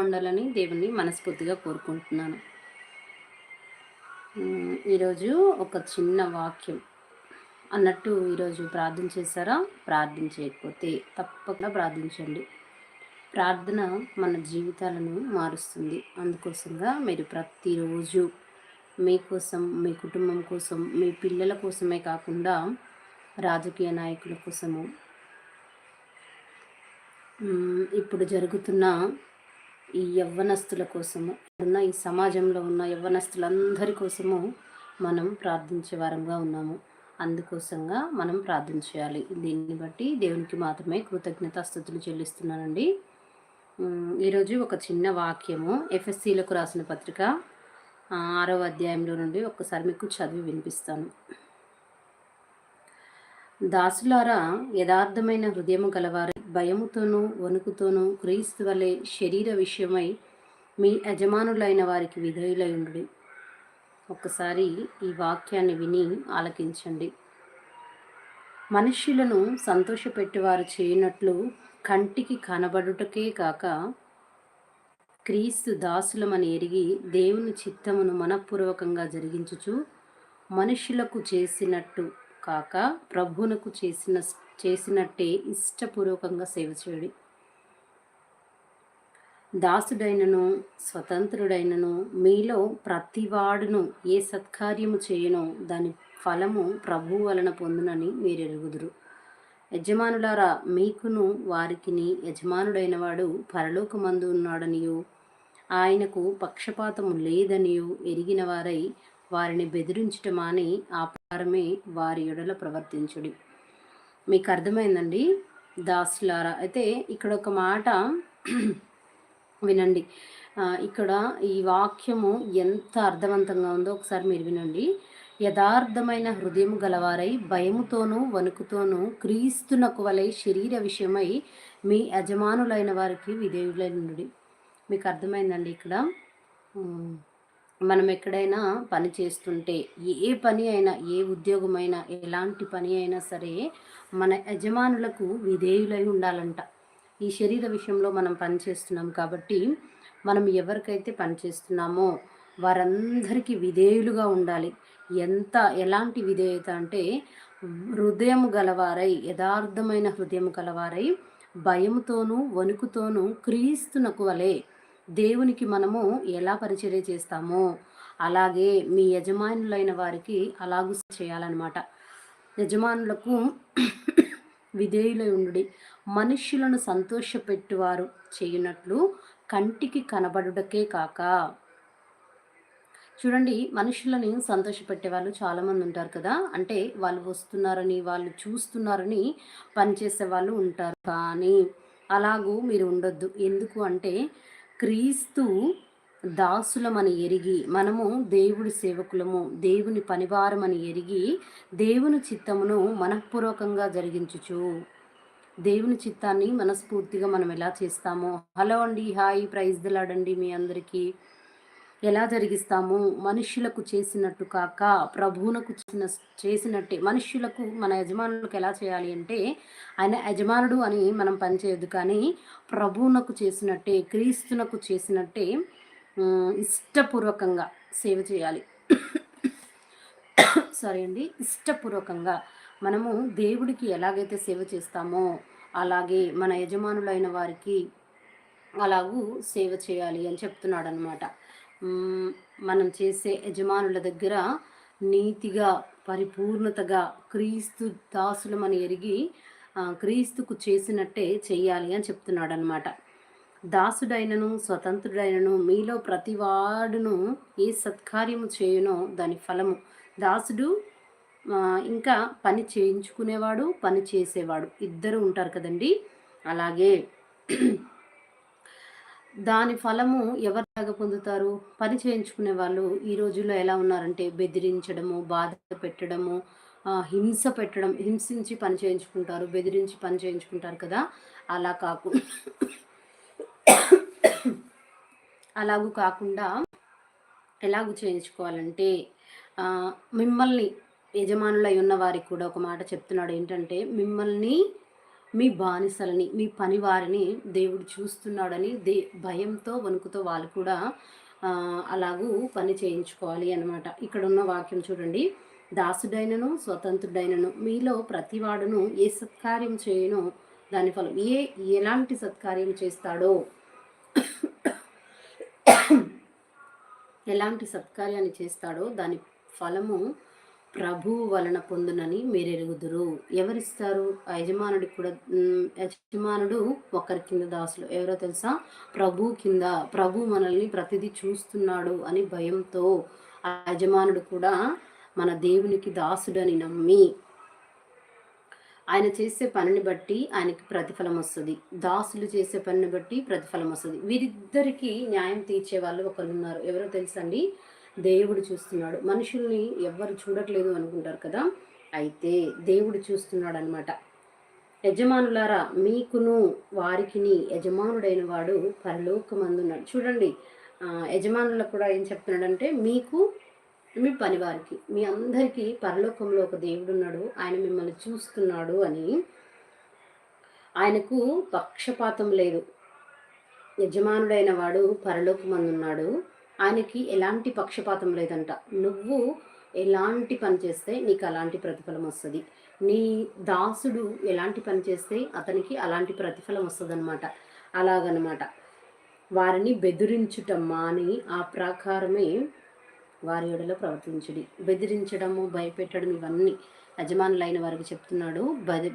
ఉండాలని దేవుని మనస్ఫూర్తిగా కోరుకుంటున్నాను. ఈరోజు ఒక చిన్న వాక్యం. అన్నట్టు ఈరోజు ప్రార్థన చేశారా? ప్రార్థన చేయకపోతే తప్పకుండా ప్రార్థించండి. ప్రార్థన మన జీవితాలను మారుస్తుంది. అందుకోసంగా మీరు ప్రతిరోజు మీకోసం మీ కుటుంబం కోసం మీ పిల్లల కోసమే కాకుండా రాజకీయ నాయకుల కోసము. ఇప్పుడు జరుగుతున్న ఈ యవ్వనస్తుల కోసము ఉన్న ఈ సమాజంలో ఉన్న యవ్వనస్తులందరి కోసము మనం ప్రార్థించే వారంగా ఉన్నాము. అందుకోసంగా మనం ప్రార్థన చేయాలి. దీన్ని బట్టి దేవునికి మాత్రమే కృతజ్ఞత స్థుతులు చెల్లిస్తున్నానండి ఈరోజు ఒక చిన్న వాక్యము ఎఫ్ఎస్సీలకు రాసిన పత్రిక ఆరవ అధ్యాయంలో నుండి ఒక్కసారి మీకు చదివి వినిపిస్తాను. దాసులారా యథార్థమైన హృదయము గలవారు భయముతోనూ వణుకుతోనూ క్రీస్తు వలె శరీర విషయమై మీ యజమానులైన వారికి విధేయులై ఉండి ఒక్కసారి ఈ వాక్యాన్ని విని ఆలకించండి. మనుష్యులను సంతోషపెట్టేవారు చేయనట్లు కంటికి కనబడుటకే కాక క్రీస్తు దాసులమని ఎరిగి దేవుని చిత్తమును మనపూర్వకంగా జరిగించుచు మనుషులకు చేసినట్టు కాక ప్రభువునకు చేసిన చేసినట్టే ఇష్టపూర్వకంగా సేవ చేయడు. దాసుడైనను స్వతంత్రుడైనను మీలో ప్రతివాడును ఏ సత్కార్యము చేయనో దాని ఫలము ప్రభు వలన పొందునని మీరు ఎరుగుదురు యజమానులారా మీకును వారికిని యజమానుడైన వాడు పరలోకమందు ఉన్నాడనియో ఆయనకు పక్షపాతము లేదనియో ఎరిగిన వారై వారిని బెదిరించటమాని ఆపారమే వారి ఎడల ప్రవర్తించుడి. మీకు అర్థమైందండి? దాసులారా. అయితే ఇక్కడ ఒక మాట వినండి. ఇక్కడ ఈ వాక్యము ఎంత అర్థవంతంగా ఉందో ఒకసారి మీరు వినండి. యథార్థమైన హృదయం గలవారై భయముతోనూ వణుకుతోనూ క్రీస్తునకు వలె శరీర విషయమై మీ యజమానులైన వారికి విధేయులైనడి. మీకు అర్థమైందండి ఇక్కడ? మనం ఎక్కడైనా పని చేస్తుంటే ఏ పని అయినా ఏ ఉద్యోగమైనా ఎలాంటి పని అయినా సరే మన యజమానులకు విధేయులై ఉండాలంట. ఈ శరీర విషయంలో మనం పని చేస్తున్నాం కాబట్టి మనం ఎవరికైతే పని చేస్తున్నామో వారందరికీ విధేయులుగా ఉండాలి. ఎంత ఎలాంటి విధేయత అంటే హృదయం గలవారై యథార్థమైన హృదయం గలవారై భయముతోనూ వణుకుతోనూ క్రీస్తునకు వలె దేవునికి మనము ఎలా పరిచర్య చేస్తామో అలాగే మీ యజమానులైన వారికి అలాగూ చేయాలన్నమాట. యజమానులకు విధేయులై ఉండి మనుష్యులను సంతోషపెట్టువారు చేయనట్లు కంటికి కనబడుటకే కాక. చూడండి మనుషులని సంతోషపెట్టే వాళ్ళు చాలామంది ఉంటారు కదా. అంటే వాళ్ళు వస్తున్నారని వాళ్ళు చూస్తున్నారని పనిచేసే వాళ్ళు ఉంటారు. కానీ అలాగూ మీరు ఉండొద్దు. ఎందుకు అంటే క్రీస్తు దాసులమని ఎరిగి మనము దేవుడి సేవకులము దేవుని పనివారమని ఎరిగి దేవుని చిత్తమును మనఃపూర్వకంగా జరిగించుచు. దేవుని చిత్తాన్ని మనస్ఫూర్తిగా మనం ఎలా చేస్తామో. హలో అండి హాయ్ ప్రైజ్ దిలాడండి మీ అందరికీ. ఎలా జరిగిస్తాము? మనుష్యులకు చేసినట్టు కాక ప్రభువునకు చేసినట్టే మనుష్యులకు మన యజమానులకు ఎలా చేయాలి అంటే ఆయన యజమానుడు అని మనం పనిచేయదు కానీ ప్రభువునకు చేసినట్టే క్రీస్తునకు చేసినట్టే ఇష్టపూర్వకంగా సేవ చేయాలి. సరే అండి. ఇష్టపూర్వకంగా మనము దేవుడికి ఎలాగైతే సేవ చేస్తామో అలాగే మన యజమానులైన వారికి అలాగూ సేవ చేయాలి అని చెప్తున్నాడు అనమాట మనం చేసే యజమానుల దగ్గర నీతిగా పరిపూర్ణతగా క్రీస్తు దాసులమని ఎరిగి క్రీస్తుకు చేసినట్టే చేయాలి అని చెప్తున్నాడు అనమాట దాసుడైనను స్వతంత్రుడైనను మీలో ప్రతివాడును ఏ సత్కార్యము చేయనో దాని ఫలము. దాసుడు ఇంకా పని చేయించుకునేవాడు పని చేసేవాడు. ఇద్దరు ఉంటారు కదండి. అలాగే దాని ఫలము ఎవరిలాగా పొందుతారు? పని చేయించుకునే వాళ్ళు ఈ రోజుల్లో ఎలా ఉన్నారంటే బెదిరించడము బాధ పెట్టడము హింస పెట్టడం హింసించి పని చేయించుకుంటారు బెదిరించి పని చేయించుకుంటారు కదా? అలా కాకుండా అలాగూ కాకుండా ఎలాగూ చేయించుకోవాలంటే మిమ్మల్ని యజమానులై ఉన్న వారికి కూడా ఒక మాట చెప్తున్నాడు ఏంటంటే మిమ్మల్ని మీ బానిసలని మీ పనివారిని దేవుడు చూస్తున్నాడని దే భయంతో వణుకుతో వాళ్ళు కూడా అలాగూ పని చేయించుకోవాలి అనమాట ఇక్కడ ఉన్న వాక్యం చూడండి. దాసుడైనను స్వతంత్రుడైనను మీలో ప్రతివాడును ఏ సత్కార్యం చేయనో దాని ఫలం ఏ ఎలాంటి సత్కార్యం చేస్తాడో ఎలాంటి సత్కార్యాన్ని చేస్తాడో దాని ఫలము ప్రభువు వలన పొందునని మీరు ఎరుగుదురు ఎవరిస్తారు యజమానుడి కూడా యజమానుడు ఒకరి కింద దాసులు. ఎవరో తెలుసా? ప్రభు కింద. ప్రభు మనల్ని ప్రతిదీ చూస్తున్నాడు అని భయంతో ఆ యజమానుడు కూడా మన దేవునికి దాసుడని నమ్మి ఆయన చేసే పనిని బట్టి ఆయనకి ప్రతిఫలం వస్తుంది. దాసులు చేసే పనిని బట్టి ప్రతిఫలం వస్తుంది. వీరిద్దరికీ న్యాయం తీర్చే వాళ్ళు ఒకరు ఉన్నారు ఎవరో తెలుసండి దేవుడు చూస్తున్నాడు. మనుషుల్ని ఎవ్వరు చూడట్లేదు అనుకుంటారు కదా? అయితే దేవుడు చూస్తున్నాడు అనమాట యజమానులారా మీకును వారికిని యజమానుడైన వాడు పరలోకమందున్నాడు చూడండి యజమానులకు కూడా ఏం చెప్తున్నాడంటే మీకు మీ పనివారికి మీ అందరికీ పరలోకంలో ఒక దేవుడు ఉన్నాడు. ఆయన మిమ్మల్ని చూస్తున్నాడు అని ఆయనకు పక్షపాతం లేదు. యజమానుడైన వాడు పరలోకమందున్నాడు ఆయనకి ఎలాంటి పక్షపాతం లేదంట. నువ్వు ఎలాంటి పని చేస్తే నీకు అలాంటి ప్రతిఫలం వస్తుంది. నీ దాసుడు ఎలాంటి పని చేస్తే అతనికి అలాంటి ప్రతిఫలం వస్తుందన్నమాట. అలాగనమాట. వారిని బెదిరించుటం మాని ఆ ప్రకారమే వారి ఎడలో ప్రవర్తించడి. బెదిరించడము భయపెట్టడం ఇవన్నీ యజమానులైన వారికి చెప్తున్నాడు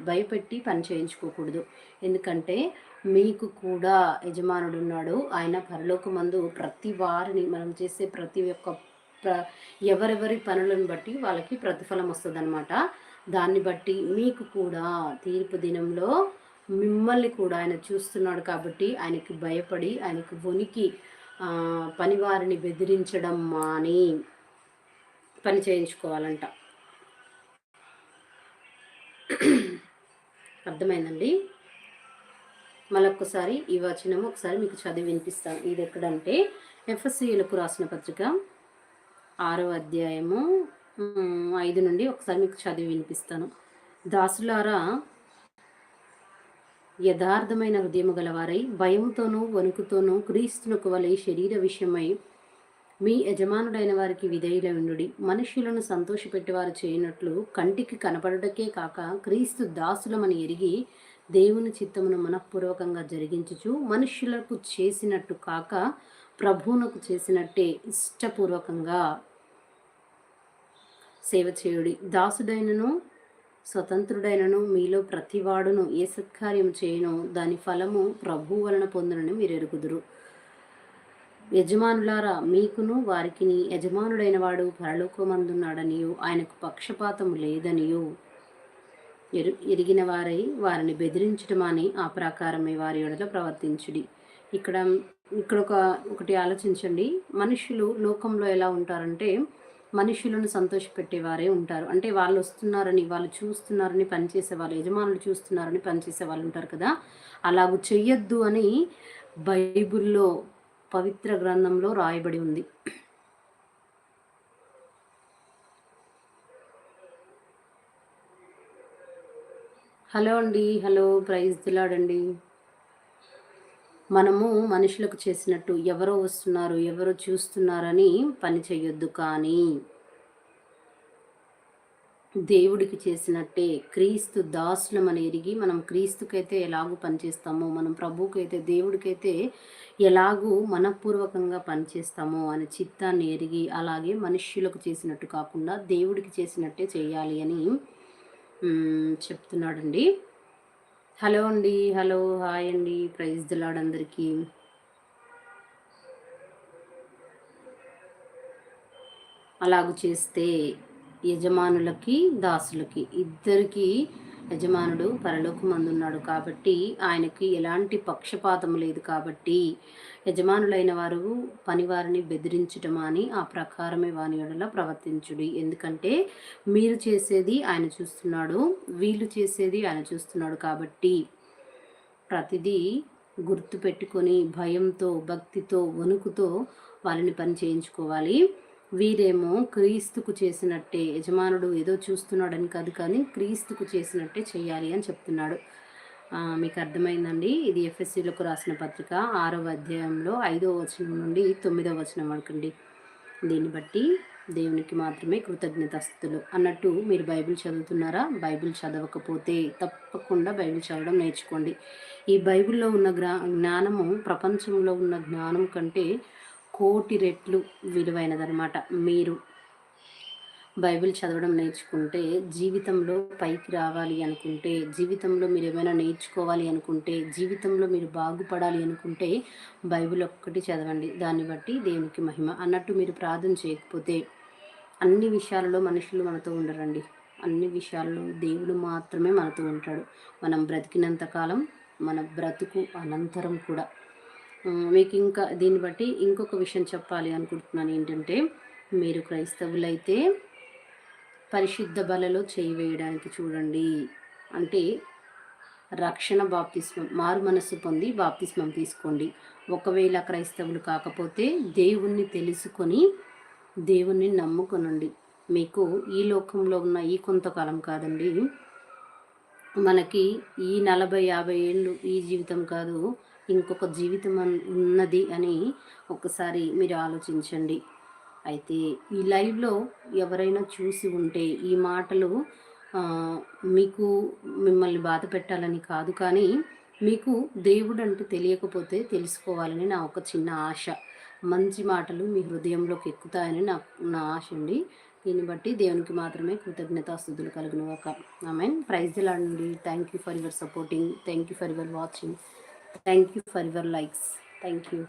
భయపెట్టి పని చేయించుకోకూడదు. ఎందుకంటే మీకు కూడా యజమానుడు ఉన్నాడు ఆయన పరలోకమందు ప్రతి వారిని మనం చేసే ప్రతి ఒక్క ప్ర ఎవరెవరి పనులను బట్టి వాళ్ళకి ప్రతిఫలం వస్తుంది దాన్ని బట్టి మీకు కూడా తీర్పు దినంలో మిమ్మల్ని కూడా ఆయన చూస్తున్నాడు కాబట్టి ఆయనకి భయపడి ఆయనకు వణికి పనివారిని బెదిరించడం మాని పని చేయించుకోవాలంట. అర్థమైందండి? మళ్ళొక్కసారి ఈ వచనం ఒకసారి మీకు చదివి వినిపిస్తాను. ఇది ఎక్కడంటే ఎఫ్ఎస్సీలకు రాసిన పత్రిక ఆరో అధ్యాయము ఐదు నుండి ఒకసారి మీకు చదివి వినిపిస్తాను. దాసులారా యథార్థమైన హృదయము గలవారై భయంతోనూ వణుకుతోనూ క్రీస్తునకు వలె శరీర విషయమై మీ యజమానుడైన వారికి విధేయులవుండు మనుష్యులను సంతోషపెట్టేవారు చేయనట్లు కంటికి కనపడటకే కాక క్రీస్తు దాసులమని ఎరిగి దేవుని చిత్తమును మనఃపూర్వకంగా జరిగించుచు మనుష్యులకు చేసినట్టు కాక ప్రభువునకు చేసినట్టే ఇష్టపూర్వకంగా సేవ చేయుడి. దాసుడైనను స్వతంత్రుడైనను మీలో ప్రతివాడును ఏ సత్కార్యం చేయను దాని ఫలము ప్రభు వలన పొందనని మీరు ఎరుగుదురు యజమానులారా మీకును వారికిని యజమానుడైన వాడు పరలోకమందున్నాడనియు ఆయనకు పక్షపాతం లేదనియు. ఎరు ఎరిగిన వారై వారిని బెదిరించటమని ఆ ప్రకారమే వారి ఎడలో ప్రవర్తించుడి. ఇక్కడ ఇక్కడ ఒక ఒకటి ఆలోచించండి. మనుషులు లోకంలో ఎలా ఉంటారంటే మనుషులను సంతోషపెట్టేవారే ఉంటారు. అంటే వాళ్ళు వస్తున్నారని వాళ్ళు చూస్తున్నారని పనిచేసే వాళ్ళు యజమానులు చూస్తున్నారని పనిచేసే వాళ్ళు ఉంటారు కదా. అలాగూ చెయ్యొద్దు అని బైబిల్లో పవిత్ర గ్రంథంలో రాయబడి ఉంది. హలో అండి హలో ప్రైజ్ దిలాడండి మనము మనుషులకు చేసినట్టు ఎవరో వస్తున్నారు ఎవరో చూస్తున్నారని పని చేయొద్దు కానీ దేవుడికి చేసినట్టే క్రీస్తు దాసులమని ఎరిగి మనం క్రీస్తుకైతే ఎలాగూ పనిచేస్తామో మనం ప్రభుకైతే దేవుడికైతే ఎలాగూ మనపూర్వకంగా పనిచేస్తామో అనే చిత్తాన్ని ఎరిగి అలాగే మనుష్యులకు చేసినట్టు కాకుండా దేవుడికి చేసినట్టే చేయాలి అని చెప్తున్నాడండి. హలో అండి హలో హాయ్ అండి ప్రైజ్ దిలాడ్ అందరికీ. అలాగూ చేస్తే యజమానులకి దాసులకి. ఇద్దరికి యజమానుడు పరలోకమందున్నాడు కాబట్టి ఆయనకి ఎలాంటి పక్షపాతం లేదు కాబట్టి యజమానులైన వారు పనివారిని బెదిరించటం అని ఆ ప్రకారమే వాని ఎడల ప్రవర్తించుడి. ఎందుకంటే మీరు చేసేది ఆయన చూస్తున్నాడు వీళ్ళు చేసేది ఆయన చూస్తున్నాడు కాబట్టి ప్రతిదీ గుర్తు పెట్టుకొని భయంతో భక్తితో వణుకుతో వాళ్ళని పని చేయించుకోవాలి. వీరేమో క్రీస్తుకు చేసినట్టే. యజమానుడు ఏదో చూస్తున్నాడని కాదు కానీ క్రీస్తుకు చేసినట్టే చేయాలి అని చెప్తున్నాడు. మీకు అర్థమైందండి? ఇది ఎఫ్ఎస్సీలకు రాసిన పత్రిక ఆరవ అధ్యాయంలో ఐదవ వచనం నుండి తొమ్మిదవ వచనం వరకండి. దీన్ని బట్టి దేవునికి మాత్రమే కృతజ్ఞతస్తులు అన్నట్టు మీరు బైబిల్ చదువుతున్నారా? బైబిల్ చదవకపోతే తప్పకుండా బైబిల్ చదవడం నేర్చుకోండి. ఈ బైబిల్లో ఉన్న జ్ఞానము ప్రపంచంలో ఉన్న జ్ఞానం కంటే కోటి రెట్లు విలువైనదనమాట మీరు బైబిల్ చదవడం నేర్చుకుంటే జీవితంలో పైకి రావాలి అనుకుంటే జీవితంలో మీరు ఏమైనా నేర్చుకోవాలి అనుకుంటే జీవితంలో మీరు బాగుపడాలి అనుకుంటే బైబిల్ ఒక్కటి చదవండి. దాన్ని బట్టి దేవునికి మహిమ. అన్నట్టు మీరు ప్రార్థన చేయకపోతే అన్ని విషయాలలో మనుషులు మనతో ఉండరండి. అన్ని విషయాల్లో దేవుడు మాత్రమే మనతో ఉంటాడు. మనం బ్రతికినంత కాలం మన బ్రతుకు అనంతరం కూడా. మీకు ఇంకా దీన్ని బట్టి ఇంకొక విషయం చెప్పాలి అనుకుంటున్నాను ఏంటంటే మీరు క్రైస్తవులైతే పరిశుద్ధ బలలో చేయి వేయడానికి చూడండి. అంటే రక్షణ బాప్తిస్మం మారు మనస్సు పొంది బాప్తిస్మం తీసుకోండి. ఒకవేళ క్రైస్తవులు కాకపోతే దేవుణ్ణి తెలుసుకొని దేవుణ్ణి నమ్ముకొనండి. మీకు ఈ లోకంలో ఉన్న ఈ కొంతకాలం కాదండి. మనకి ఈ నలభై యాభై ఏళ్ళు ఈ జీవితం కాదు. ఇంకొక జీవితం ఉన్నది అని ఒకసారి మీరు ఆలోచించండి. అయితే ఈ లైవ్లో ఎవరైనా చూసి ఉంటే ఈ మాటలు మీకు మిమ్మల్ని బాధ పెట్టాలని కాదు కానీ మీకు దేవుడు అంటే తెలియకపోతే తెలుసుకోవాలని నా ఒక చిన్న ఆశ. మంచి మాటలు మీ హృదయంలోకి ఎక్కుతాయని నా నా ఆశ అండి. దీన్ని బట్టి దేవునికి మాత్రమే కృతజ్ఞతాస్థుతులు కలిగిన ఒక ఐ ప్రైజ్ అండి thank you for your supporting. Thank you for your watching. Thank you for your likes thank you